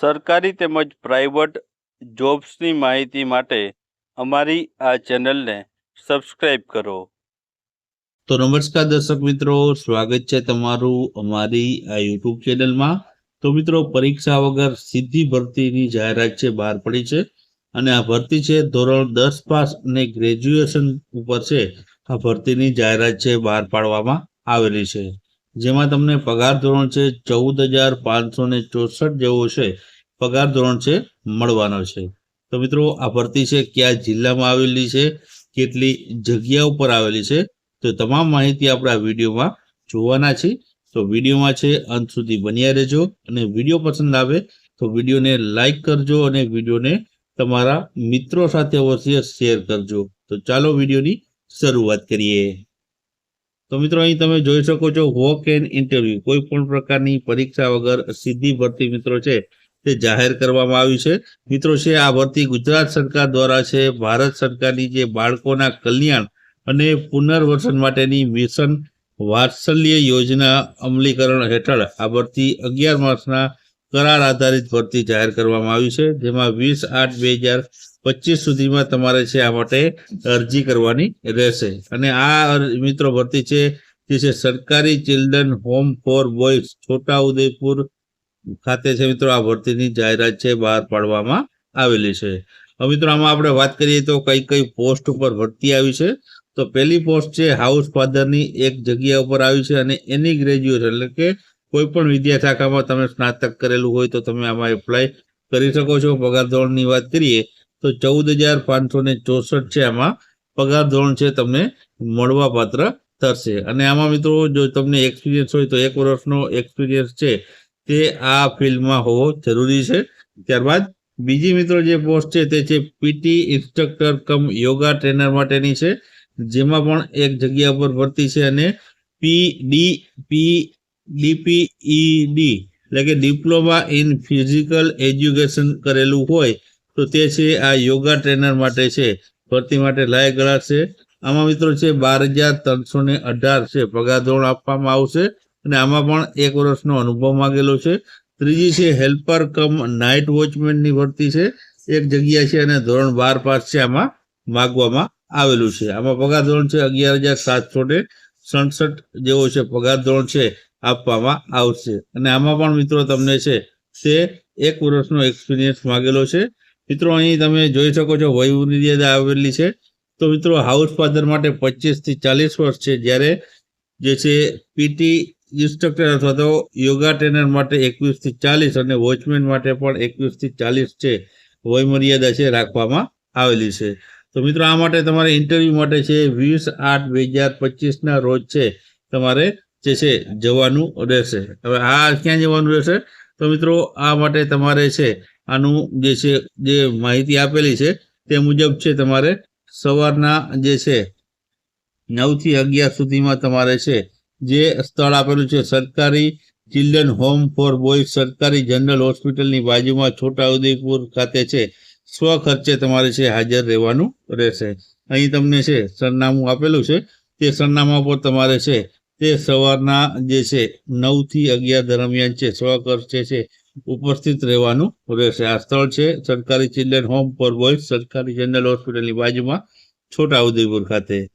સરકારી તેમજ પ્રાઇવેટ જોબ્સની માહિતી માટે અમારી આ ચેનલને સબસ્ક્રાઇબ કરો. તો નમસ્કાર દર્શક મિત્રો, સ્વાગત છે તમારું અમારી આ યુટ્યુબ ચેનલમાં. તો મિત્રો, પરીક્ષા વગર સીધી ભરતીની જાહેરાત છે, બહાર પડી છે અને આ ભરતી છે, ધોરણ દસ પાસ અને ગ્રેજ્યુએશન ઉપર છે. આ ભરતીની જાહેરાત છે, બહાર પાડવામાં આવેલી છે. જેમાં તમને પગાર ધોરણ છે ચૌદ હજાર પાંચસો ને ચોસઠ જેવો છે, પગાર ધોરણ છે મળવાનો છે. તો મિત્રો, આ ભરતી છે કયા જિલ્લામાં આવેલી છે, કેટલી જગ્યા ઉપર આવેલી છે, તો તમામ માહિતી આપણે વિડીયોમાં જોવાના છે તો વિડીયોમાં છે, અંત સુધી બન્યા રહેજો અને વીડિયો પસંદ આવે તો વિડીયોને લાઇક કરજો અને વિડીયોને તમારા મિત્રો સાથે અવશ્ય શેર કરજો. તો ચાલો વિડીયોની શરૂઆત કરીએ. તો મિત્રો અહીં તમે જોઈ શકો છો વોક એન ઇન્ટરવ્યુ કોઈ પણ પ્રકારની પરીક્ષા વગર સીધી ભરતી મિત્રો છે તે જાહેર કરવામાં આવી છે. મિત્રો છે, આ ભરતી ગુજરાત સરકાર દ્વારા છે, ભારત સરકારની જે બાળકોના કલ્યાણ અને પુનર્વસન માટેની મિશન વાત્સલ્ય યોજના અમલીકરણ હેઠળ આ ભરતી અગિયાર માસના કરાર આધારિત ભરતી જાહેર કરવામાં આવી છે, જેમાં વીસ આઠ બે હજાર પચીસ સુધીમાં તમારે છે આ માટે અરજી કરવાની રહેશે. અને આ મિત્રો ભરતી છે, જે છે સરકારી children home for boys Chhota Udaipur ખાતે છે મિત્રો. આ ભરતીની જાહેરાત છે, બહાર પાડવામાં આવેલી છે. હવે મિત્રો, આમાં આપણે વાત કરીએ તો કઈ કઈ પોસ્ટ ઉપર ભરતી આવી છે. તો પહેલી પોસ્ટ છે હાઉસ ફાધરની એક જગ્યા ઉપર આવી છે અને એની ગ્રેજ્યુએશન એટલે કે કોઈ પણ વિદ્યા શાખામાં તમે સ્નાતક કરેલું હોય તો તમે આમાં એપ્લાય કરી શકો છો. પગાર ધોરણની વાત કરીએ તો ચૌદ હજાર પાંચસો ને ચોસઠ છે આમાં. પગાર ધોરણ છે તમને મળવાપાત્ર થશે. અને આમાં મિત્રો, જો તમને એક્સપિરિયન્સ હોય તો એક વર્ષનો એક્સપિરિયન્સ છે તે આ ફિલ્ડમાં હોવો જરૂરી છે. ત્યારબાદ બીજી મિત્રો જે પોસ્ટ છે તે છે PT instructor cum yoga trainer માટેની છે, જેમાં પણ એક જગ્યા પર ભરતી છે અને પી ડી, પી ડીપીઈડી એટલે કે ડિપ્લોમા ઇન ફિઝિકલ એજ્યુકેશન કરેલું હોય તો તે છે આ યોગા ટ્રેનર માટે છે. ભરતી માટે લાયક છે. આમાં મિત્રો છે બાર હજાર ત્રણસો ને અઢાર છે. પગાર ધોરણ આપવામાં આવશે અને આમાં પણ એક વર્ષનો અનુભવ માંગેલો છે. ત્રીજી છે હેલ્પર કમ નાઇટ વોચમેનની ભરતી છે. એક જગ્યા છે અને ધોરણ બાર પાસ છે આમાં માગવામાં આવેલું છે. આમાં પગાર ધોરણ છે અગિયાર હજાર સાતસો ને સડસઠ જેવો છે પગાર ધોરણ છે આપવામાં આવશે. અને આમાં પણ મિત્રો તમને છે તે એક વર્ષનો એક્સપિરિયન્સ માગેલો છે. મિત્રો, અહીં તમે જોઈ શકો છો વયમર્યાદા આવેલી છે. તો મિત્રો હાઉસ ફાધર માટે પચીસથી ચાલીસ વર્ષ છે. જ્યારે જે છે પીટી ઇન્સ્ટ્રક્ટર અથવા તો યોગા ટ્રેનર માટે એકવીસથી ચાલીસ અને વોચમેન માટે પણ એકવીસથી ચાલીસ છે વયમર્યાદા છે રાખવામાં આવેલી છે. તો મિત્રો, આ માટે તમારે ઇન્ટરવ્યૂ માટે છે વીસ આઠ બે હજાર પચીસના રોજ છે તમારે જે છે જવાનું રહેશે. હવે આ ક્યાં જવાનું રહેશે? તો મિત્રો, આ માટે તમારે છે આનું જે છે, જે માહિતી આપેલી છે, તે મુજબ છે તમારે સવારના જે છે, નવથી અગિયાર સુધીમાં તમારે છે, જે સ્થળ આપેલું છે સરકારી ચિલ્ડ્રન હોમ ફોર બોય સરકારી જનરલ હોસ્પિટલની બાજુમાં છોટાઉદેપુર ખાતે છે, સ્વ ખર્ચે તમારે છે હાજર રહેવાનું રહેશે. અહીં તમને છે સરનામું આપેલું છે, તે સરનામા પર તમારે છે, તે સવારના જે છે નવથી અગિયાર દરમિયાન છે, સ્વ ખર્ચે છે ઉપસ્થિત રહેવાનું. રહેશે આ સ્થળ છે, સરકારી ચિલ્ડ્રન હોમ ફોર બોયઝ સરકારી જનરલ હોસ્પિટલની બાજુમાં છોટાઉદેપુર ખાતે.